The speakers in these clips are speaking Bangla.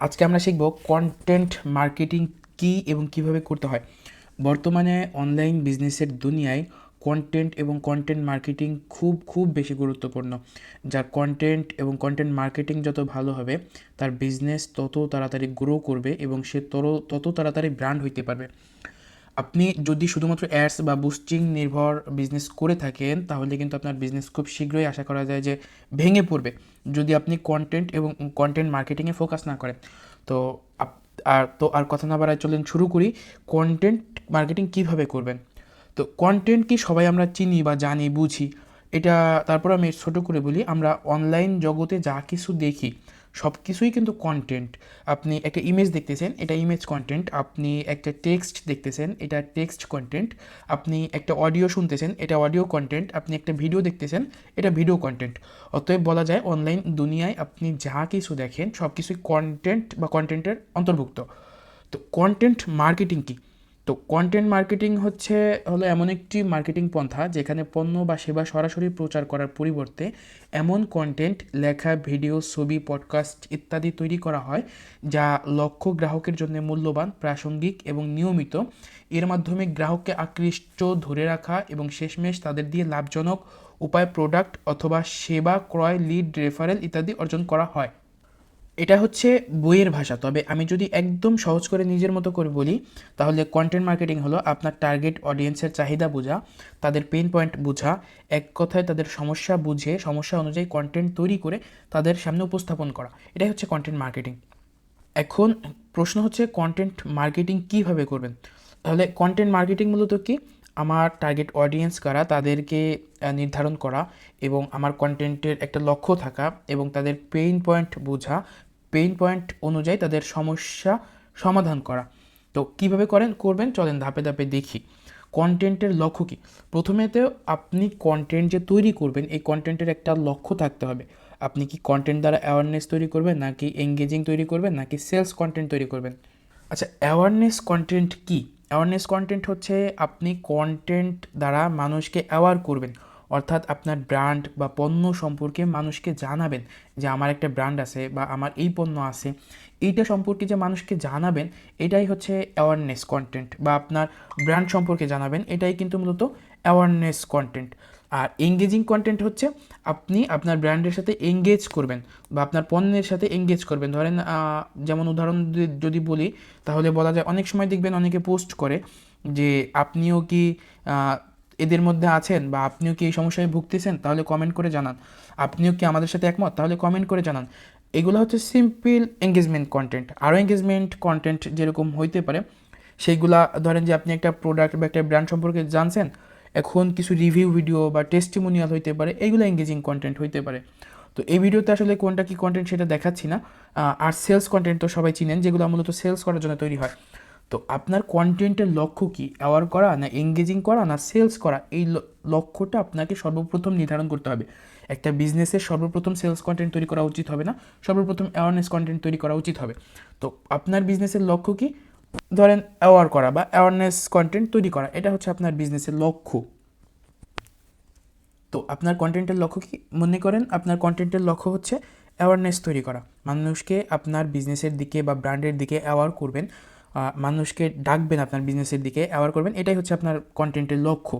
আজকে আমরা শিখব কন্টেন্ট মার্কেটিং কী এবং কীভাবে করতে হয়। বর্তমানে অনলাইন বিজনেসের দুনিয়ায় কন্টেন্ট এবং কন্টেন্ট মার্কেটিং খুব খুব বেশি গুরুত্বপূর্ণ। যার কন্টেন্ট এবং কন্টেন্ট মার্কেটিং যত ভালো হবে, তার বিজনেস তত তাড়াতাড়ি গ্রো করবে এবং সে তত তত তাড়াতাড়ি ব্র্যান্ড হইতে পারবে। আপনি যদি শুধুমাত্র অ্যাডস বা বুস্টিং নির্ভর বিজনেস করে থাকেন, তাহলে কিন্তু আপনার বিজনেস খুব শীঘ্রই আশা করা যায় যে ভেঙে পড়বে। যদি আপনি কন্টেন্ট এবং কন্টেন্ট মার্কেটিংয়ে ফোকাস না করেন, তো আর তো আর কথা না বাড়ায় চলেন শুরু করি। কন্টেন্ট মার্কেটিং কীভাবে করবেন? তো কন্টেন্ট কি সবাই আমরা চিনি বা জানি, বুঝি? এটা তারপর আমি ছোট করে বলি, আমরা অনলাইন জগতে যা কিছু দেখি সব কিছুই কিন্তু কন্টেন্ট আপনি একটা ইমেজ দেখতেছেন, এটা ইমেজ কন্টেন্ট আপনি একটা টেক্সট দেখতেছেন, এটা টেক্সট কন্টেন্ট আপনি একটা অডিও শুনতেছেন, এটা অডিও কন্টেন্ট আপনি একটা ভিডিও দেখতেছেন, এটা ভিডিও কন্টেন্ট অতএব বলা যায় অনলাইন দুনিয়ায় আপনি যা কিছু দেখেন সব কিছুই কন্টেন্ট বা কন্টেন্টের অন্তর্ভুক্ত। তো কন্টেন্ট মার্কেটিং কি? তো কন্টেন্ট মার্কেটিং হচ্ছে, হলো এমন একটি মার্কেটিং পন্থা যেখানে পণ্য বা সেবা সরাসরি প্রচার করার পরিবর্তে এমন কন্টেন্ট লেখা ভিডিও ছবি পডকাস্ট ইত্যাদি তৈরি করা হয় যা লক্ষ্য গ্রাহকের জন্য মূল্যবান, প্রাসঙ্গিক এবং নিয়মিত। এর মাধ্যমে গ্রাহককে আকৃষ্ট ধরে রাখা এবং শেষমেশ তাদের দিয়ে লাভজনক উপায় প্রোডাক্ট অথবা সেবা, ক্রয় লিড রেফারেল ইত্যাদি অর্জন করা হয়। এটা হচ্ছে বইয়ের ভাষা। তবে আমি যদি একদম সহজ করে নিজের মতো করে বলি, তাহলে কন্টেন্ট মার্কেটিং হলো আপনার টার্গেট অডিয়েন্সের চাহিদা বোঝা, তাদের পেন পয়েন্ট বোঝা, এক কথায় তাদের সমস্যা বুঝে, সমস্যা অনুযায়ী কন্টেন্ট তৈরি করে তাদের সামনে উপস্থাপন করা। এটাই হচ্ছে কন্টেন্ট মার্কেটিং এখন প্রশ্ন হচ্ছে কন্টেন্ট মার্কেটিং কীভাবে করবেন? তাহলে কন্টেন্ট মার্কেটিং মূলত কি? আমার টার্গেট অডিয়েন্স কারা, তাদেরকে নির্ধারণ করা এবং আমার কন্টেন্টের একটা লক্ষ্য থাকা এবং তাদের পেইন পয়েন্ট বোঝা পেইন পয়েন্ট অনুযায়ী তাদের সমস্যা সমাধান করা। তো কীভাবে করেন? করবেন, চলেন ধাপে ধাপে দেখি। কন্টেন্টের লক্ষ্য কী? প্রথমেতে আপনি কন্টেন্ট যে তৈরি করবেন, এই কন্টেন্টের একটা লক্ষ্য থাকতে হবে। আপনি কি কন্টেন্ট দ্বারা অ্যাওয়ারনেস তৈরি করবেন, নাকি এঙ্গেজিং তৈরি করবেন, নাকি সেলস কন্টেন্ট তৈরি করবেন? আচ্ছা অ্যাওয়ারনেস কন্টেন্ট কি? অ্যাওয়ারনেস কন্টেন্ট হচ্ছে আপনি কন্টেন্ট দ্বারা মানুষকে অ্যাওয়ার করবেন। অর্থাৎ আপনার ব্র্যান্ড বা পণ্য সম্পর্কে মানুষকে জানাবেন যে আমার একটা ব্র্যান্ড আছে বা আমার এই পণ্য আছে। এইটা সম্পর্কে যে মানুষকে জানাবেন, এটাই হচ্ছে অ্যাওয়ারনেস কন্টেন্ট বা আপনার ব্র্যান্ড সম্পর্কে জানাবেন, এটাই কিন্তু মূলত অ্যাওয়ারনেস কন্টেন্ট আর এঙ্গেজিং কন্টেন্ট হচ্ছে আপনি আপনার ব্র্যান্ডের সাথে এঙ্গেজ করবেন বা আপনার পণ্যের সাথে এঙ্গেজ করবেন। ধরেন যেমন উদাহরণ যদি- বলি, তাহলে বলা যায় অনেক সময় দেখবেন অনেকে পোস্ট করে যে আপনিও কি এদের মধ্যে আছেন বা আপনিও কি এই সমস্যায় ভুগতেছেন, তাহলে কমেন্ট করে জানান। আপনিও কি আমাদের সাথে একমত, তাহলে কমেন্ট করে জানান। এগুলো হচ্ছে সিম্পল এঙ্গেজমেন্ট কন্টেন্ট আরও এঙ্গেজমেন্ট কন্টেন্ট যেরকম হইতে পারে, সেইগুলা ধরেন যে আপনি একটা প্রোডাক্ট বা একটা ব্র্যান্ড সম্পর্কে জানছেন, এখন কিছু রিভিউ ভিডিও বা টেস্টিমোনিয়াল হইতে পারে, এগুলো এঙ্গেজিং কন্টেন্ট হইতে পারে। তো এই ভিডিওতে আসলে কোনটা কি কন্টেন্ট সেটা দেখাচ্ছি না। আর সেলস কন্টেন্ট তো সবাই চিনেন, যেগুলো মূলত সেলস করার জন্য তৈরি হয়। তো আপনার কন্টেন্টের লক্ষ্য কি? অ্যাওয়ার করা না এঙ্গেজিং করা না সেলস করা? এই লক্ষ্যটা আপনাকে সর্বপ্রথম নির্ধারণ করতে হবে। একটা বিজনেসের সর্বপ্রথম সেলস কন্টেন্ট তৈরি করা উচিত হবে না, সর্বপ্রথম অ্যাওয়ারনেস কন্টেন্ট তৈরি করা উচিত হবে। তো আপনার বিজনেসের লক্ষ্য কি? ধরেন অ্যাওয়ার করা বা অ্যাওয়ারনেস কন্টেন্ট তৈরি করা, এটা হচ্ছে আপনার বিজনেসের লক্ষ্য। তো আপনার কন্টেন্টের লক্ষ্য কি? মনে করেন আপনার কন্টেন্টের লক্ষ্য হচ্ছে অ্যাওয়ারনেস তৈরি করা। মানুষকে আপনার বিজনেসের দিকে বা ব্র্যান্ডের দিকে অ্যাওয়ার করবেন। মানুষকে ডাকবেন আপনার বিজনেসের দিকে অ্যাওয়ার করবেন, এটাই হচ্ছে আপনার কন্টেন্টের লক্ষ্য।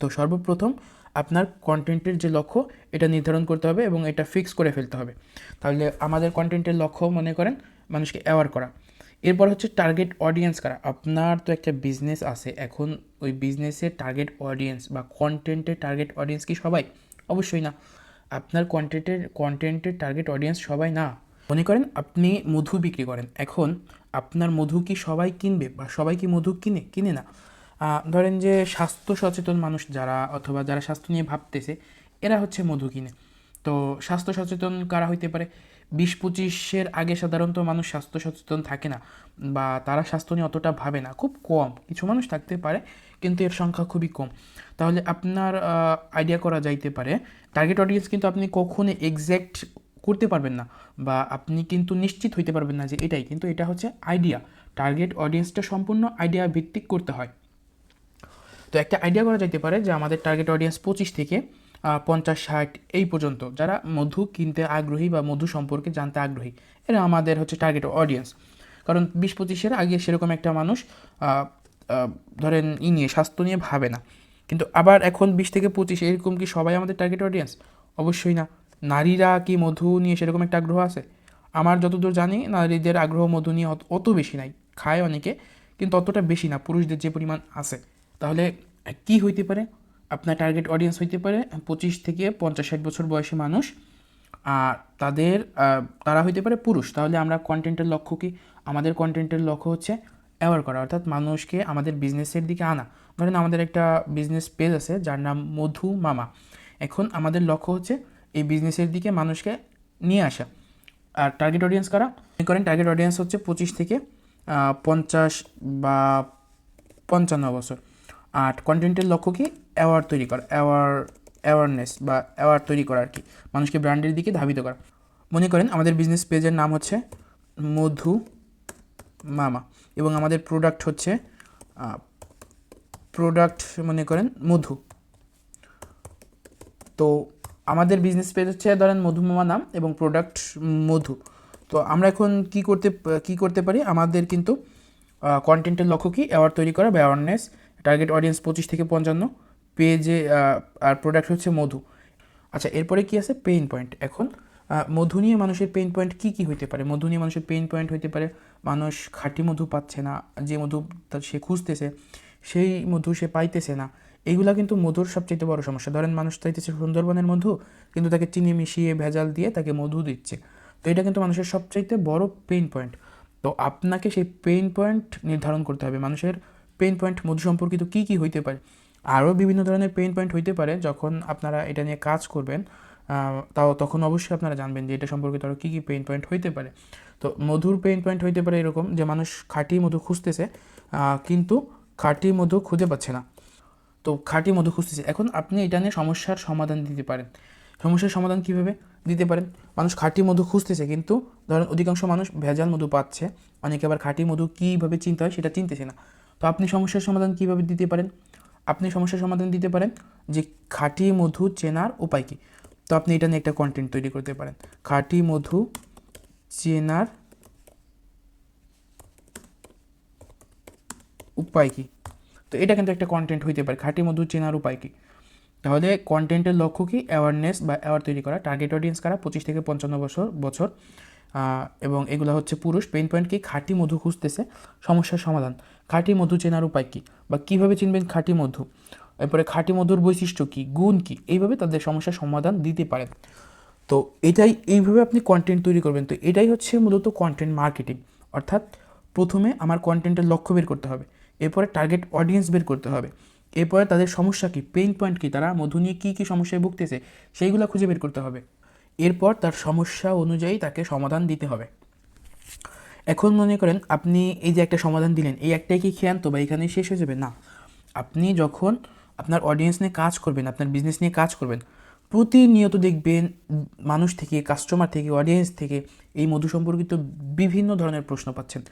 তো সর্বপ্রথম আপনার কন্টেন্টের যে লক্ষ্য, এটা নির্ধারণ করতে হবে এবং এটা ফিক্স করে ফেলতে হবে। তাহলে আমাদের কন্টেন্টের লক্ষ্য মনে করেন, মানুষকে অ্যাওয়ার করা। এরপর হচ্ছে টার্গেট অডিয়েন্স কারা? আপনার তো একটা বিজনেস আছে, এখন ওই বিজনেসের টার্গেট অডিয়েন্স বা কন্টেন্টের টার্গেট অডিয়েন্স কি সবাই? অবশ্যই না। আপনার কন্টেন্টের কন্টেন্টের টার্গেট অডিয়েন্স সবাই না। মনে করেন আপনি মধু বিক্রি করেন, এখন আপনার মধু কি সবাই কিনবে বা সবাই কি মধু কিনে কিনে না? ধরেন যে স্বাস্থ্য সচেতন মানুষ যারা অথবা যারা স্বাস্থ্য নিয়ে ভাবতেছে, এরা হচ্ছে মধু কিনে। তো স্বাস্থ্য সচেতন কারা হইতে পারে? বিশ পঁচিশের আগে সাধারণত মানুষ স্বাস্থ্য সচেতন থাকে না বা তারা স্বাস্থ্য নিয়ে অতটা ভাবে না, খুব কম, কিছু মানুষ থাকতে পারে কিন্তু এর সংখ্যা খুবই কম। তাহলে আপনার আইডিয়া করা যাইতে পারে টার্গেট অডিয়েন্স কিন্তু আপনি কখনো এক্স্যাক্ট করতে পারবেন না বা আপনি কিন্তু নিশ্চিত হইতে পারবেন না যে এটাই। কিন্তু এটা হচ্ছে আইডিয়া টার্গেট অডিয়েন্সটা সম্পূর্ণ আইডিয়া ভিত্তিক করতে হয়। তো একটা আইডিয়া করা যেতে পারে যে আমাদের টার্গেট অডিয়েন্স পঁচিশ থেকে পঞ্চাশ, ষাট এই পর্যন্ত। যারা মধু কিনতে আগ্রহী বা মধু সম্পর্কে জানতে আগ্রহী, এরা আমাদের হচ্ছে টার্গেট অডিয়েন্স কারণ বিশ পঁচিশের আগে সেরকম একটা মানুষ ধরেন ই নিয়ে, স্বাস্থ্য নিয়ে ভাবে না। কিন্তু আবার এখন বিশ থেকে পঁচিশ, এরকম কি সবাই আমাদের টার্গেট অডিয়েন্স অবশ্যই না। নারীরা কি মধু নিয়ে সেরকম একটা আগ্রহ আছে? আমার যতদূর জানি, নারীদের আগ্রহ মধু নিয়ে অত- বেশি নাই। খায় অনেকে, কিন্তু অতটা বেশি না, পুরুষদের যে পরিমাণ আছে। তাহলে কি হইতে পারে? আপনার টার্গেট অডিয়েন্স হইতে পারে পঁচিশ থেকে পঞ্চাশ, ষাট বছর বয়সী মানুষ। আর তাদের তারা হইতে পারে পুরুষ। তাহলে আমরা কন্টেন্টের লক্ষ্য কি? আমাদের কন্টেন্টের লক্ষ্য হচ্ছে অ্যাওয়ার করা। অর্থাৎ মানুষকে আমাদের বিজনেসের দিকে আনা। ধরেন আমাদের একটা বিজনেস পেজ আছে, যার নাম মধু মামা। এখন আমাদের লক্ষ্য হচ্ছে এই বিজনেসের দিকে মানুষকে নিয়ে আসা। আর টার্গেট অডিয়েন্স কারা? মনে করেন টার্গেট অডিয়েন্স হচ্ছে পঁচিশ থেকে পঞ্চাশ বা পঞ্চান্ন বছর। আর কন্টেন্টের লক্ষ্য কি? অ্যাওয়ার্ড তৈরি করা অ্যাওয়ার অ্যাওয়ারনেস বা অ্যাওয়ার্ড তৈরি করা আর কি। মানুষকে ব্র্যান্ডের দিকে ধাবিত করা। মনে করেন আমাদের বিজনেস পেজের নাম হচ্ছে মধু মামা এবং আমাদের প্রোডাক্ট হচ্ছে প্রোডাক্ট মনে করেন মধু। তো আমাদের বিজনেস পেজ হচ্ছে ধরেন মধুমামা নাম এবং প্রোডাক্ট মধু। তো আমরা এখন কি করতে কি করতে পারি? আমাদের কিন্তু কন্টেন্টের লক্ষ্য কি? অ্যাওয়ার্ড তৈরি করা বা অ্যাওয়ারনেস টার্গেট অডিয়েন্স পঁচিশ থেকে পঞ্চান্ন পেজে আর প্রোডাক্ট হচ্ছে মধু। আচ্ছা এরপরে কি আছে? পেইন পয়েন্ট এখন মধু নিয়ে মানুষের পেইন পয়েন্ট কি কি হইতে পারে? মধু নিয়ে মানুষের পেইন পয়েন্ট হইতে পারে, মানুষ খাঁটি মধু পাচ্ছে না, যে মধু সে খুঁজতেছে, সেই মধু সে পাইতেছে না। এইগুলা কিন্তু মধুর সবচেয়ে বড় সমস্যা। ধরেন মানুষ চাইতেছে সুন্দরবনের মধু, কিন্তু তাকে চিনি মিশিয়ে ভেজাল দিয়ে তাকে মধু দিচ্ছে। তো এটা কিন্তু মানুষের সবচাইতে বড় পেইন পয়েন্ট তো আপনাকে সেই পেইন পয়েন্ট নির্ধারণ করতে হবে। মানুষের পেইন পয়েন্ট মধু সম্পর্কিত কী কী হইতে পারে? আরও বিভিন্ন ধরনের পেইন পয়েন্ট হইতে পারে। যখন আপনারা এটা নিয়ে কাজ করবেন তাও তখন অবশ্যই আপনারা জানবেন যে এটা সম্পর্কিত আরও কী কী পেইন পয়েন্ট হইতে পারে। তো মধুর পেইন পয়েন্ট হইতে পারে এরকম যে মানুষ খাঁটি মধু খুঁজতেছে কিন্তু খাঁটি মধু খুঁজে পাচ্ছে না। তো খাঁটি মধু খুঁজতেছে। এখন আপনি এটা নিয়ে সমস্যার সমাধান দিতে পারেন। সমস্যার সমাধান কীভাবে দিতে পারেন? মানুষ খাঁটি মধু খুঁজতেছে, কিন্তু ধরেন অধিকাংশ মানুষ ভেজাল মধু পাচ্ছে। অনেকে আবার খাঁটি মধু কীভাবে চিনতে হয় সেটা চিনতেছে না। তো আপনি সমস্যার সমাধান কীভাবে দিতে পারেন? আপনি সমস্যার সমাধান দিতে পারেন যে খাঁটি মধু চেনার উপায় কী? তো আপনি এটা নিয়ে একটা কন্টেন্ট তৈরি করতে পারেন। খাঁটি মধু চেনার উপায় কী? তো এটা কিন্তু একটা কন্টেন্ট হইতে পারে। খাঁটি মধু চেনার উপায় কী? তাহলে কন্টেন্টের লক্ষ্য কি? অ্যাওয়ারনেস বা অ্যাওয়ার তৈরি করা। টার্গেট অডিয়েন্স কারা? পঁচিশ থেকে পঞ্চান্ন বছর বছর। এবং এগুলো হচ্ছে পুরুষ। পেন পয়েন্ট কি? খাঁটি মধু খুঁজতেছে। সমস্যার সমাধান। খাঁটি মধু চেনার উপায় কী? বা কীভাবে চিনবেন খাঁটি মধু? এরপরে খাঁটি মধুর বৈশিষ্ট্য কী? গুণ কী? এইভাবে তাদের সমস্যার সমাধান দিতে পারেন। তো এটাই, এইভাবে আপনি কন্টেন্ট তৈরি করবেন। তো এটাই হচ্ছে মূলত কন্টেন্ট মার্কেটিং অর্থাৎ প্রথমে আমার কন্টেন্টের লক্ষ্য বের করতে হবে। এরপরে টার্গেট অডিয়েন্স বের করতে হবে। এরপরে তাদের সমস্যা কী? পেইন পয়েন্ট কী? তারা মধু নিয়ে কী কী সমস্যায় ভুগতেছে, সেইগুলো খুঁজে বের করতে হবে। এরপর তার সমস্যা অনুযায়ী তাকে সমাধান দিতে হবে। এখন মনে করেন আপনি এই যে একটা সমাধান দিলেন, এই একটাই কি খেয়ান তো বা এখানেই শেষ হয়ে যাবে? না। আপনি যখন আপনার অডিয়েন্স নিয়ে কাজ করবেন, আপনার বিজনেস নিয়ে কাজ করবেন, প্রতিনিয়ত দেখবেন মানুষ থেকে কাস্টমার থেকে অডিয়েন্স থেকে এই মধু সম্পর্কিত বিভিন্ন ধরনের প্রশ্ন পাচ্ছেন।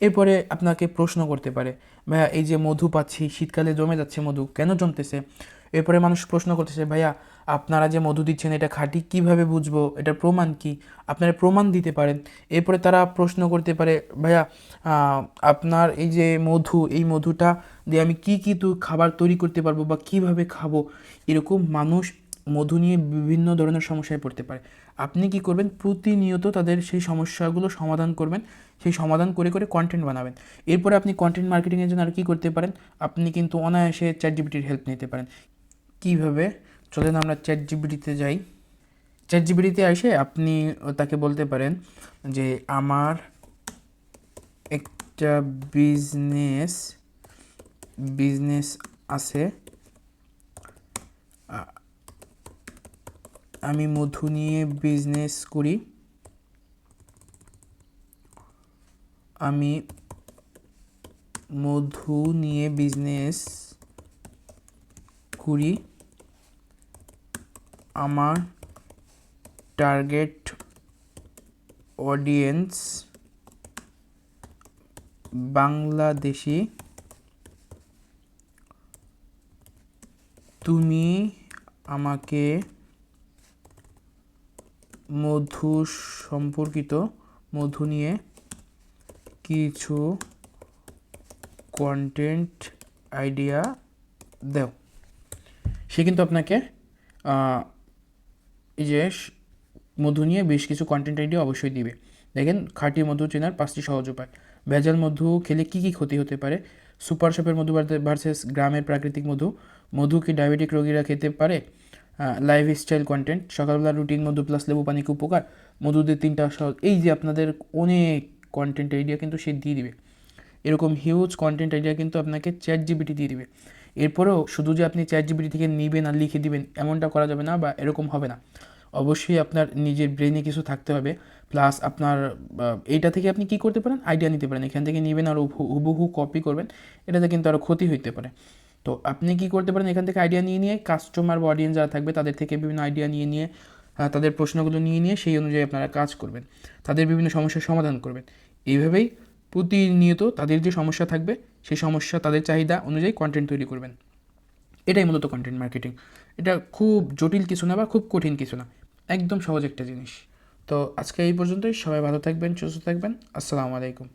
এরপরে আপনাকে প্রশ্ন করতে পারে, ভাইয়া, এই যে মধু পাচ্ছি, শীতকালে জমে যাচ্ছে মধু, কেন জমতেছে? এরপরে মানুষ প্রশ্ন করতেছে, ভাইয়া, আপনারা যে মধু দিচ্ছেন, এটা খাঁটি কীভাবে বুঝব? এটার প্রমাণ কি? আপনারা প্রমাণ দিতে পারেন। এরপরে তারা প্রশ্ন করতে পারে, ভাইয়া আপনার এই যে মধু, এই মধুটা দিয়ে আমি কি কি তো, খাবার তৈরি করতে পারব বা কীভাবে খাব? এরকম মানুষ মধু নিয়ে বিভিন্ন ধরনের সমস্যায় পড়তে পারে। আপনি কি করবেন? প্রতিনিয়ত তাদের সেই সমস্যাগুলো সমাধান করবেন। সেই সমাধান করে করে কন্টেন্ট বানাবেন। এরপরে আপনি কন্টেন্ট মার্কেটিংয়ের জন্য আর কি করতে পারেন? আপনি কিন্তু অনায়াসে চ্যাট জিবিটির হেল্প নিতে পারেন। কীভাবে? চলেন আমরা চ্যাট জিবিটিতে যাই। চ্যাট জিবিটিতে এসে আপনি তাকে বলতে পারেন যে, আমার একটা বিজনেস বিজনেস আছে। আমি মধু নিয়ে বিজনেস করি। আমি মধু নিয়ে বিজনেস করি। আমার টার্গেট অডিয়েন্স বাংলাদেশি। তুমি আমাকে মধু সম্পর্কিত মধু নিয়ে কিছু কন্টেন্ট আইডিয়া দাও। সে কিন্তু আপনাকে এই যে মধু নিয়ে বেশ কিছু কন্টেন্ট আইডিয়া অবশ্যই দিবে। দেখেন, খাঁটি মধু চেনার পাঁচটি সহজ উপায়। ভেজাল মধু খেলে কী কী ক্ষতি হতে পারে? সুপার শপের মধু ভার্সেস গ্রামের প্রাকৃতিক মধু। মধু কি ডায়াবেটিক রোগীরা খেতে পারে? লাইফ স্টাইল কন্টেন্ট সকালবেলা রুটিন মধু প্লাস লেবু, পানি কি উপকার। মধুদের তিনটা সহজ। এই যে আপনাদের অনেক কন্টেন্ট আইডিয়া কিন্তু সে দিয়ে দিবে। এরকম হিউজ কন্টেন্ট আইডিয়া কিন্তু আপনাকে চ্যাট জিবিটি দিয়ে দিবে। এরপরেও শুধু যে আপনি চ্যাট জিবিটি থেকে নেবেন আর লিখে দিবেন, এমনটা করা যাবে না বা এরকম হবে না। অবশ্যই আপনার নিজের ব্রেনে কিছু থাকতে হবে। প্লাস আপনার এইটা থেকে আপনি কি করতে পারেন? আইডিয়া নিতে পারেন। এখান থেকে নেবেন আর হুবহু কপি করবেন। এটাতে কিন্তু আরও ক্ষতি হইতে পারে। তো আপনি কি করতে পারেন? এখান থেকে আইডিয়া নিয়ে নিয়ে কাস্টমার বা অডিয়েন্স যারা থাকবে, তাদের থেকে বিভিন্ন আইডিয়া নিয়ে নিয়ে তাদের প্রশ্নগুলো নিয়ে নিয়ে সেই অনুযায়ী আপনারা কাজ করবেন। তাদের বিভিন্ন সমস্যার সমাধান করবেন। এইভাবেই প্রতিনিয়ত তাদের যে সমস্যা থাকবে, সেই সমস্যা, তাদের চাহিদা অনুযায়ী কন্টেন্ট তৈরি করবেন। এটাই মূলত কন্টেন্ট মার্কেটিং এটা খুব জটিল কিছু না বা খুব কঠিন কিছু না, একদম সহজ একটা জিনিস। তো আজকে এই পর্যন্তই। সবাই ভালো থাকবেন, সুস্থ থাকবেন। আসসালামু আলাইকুম।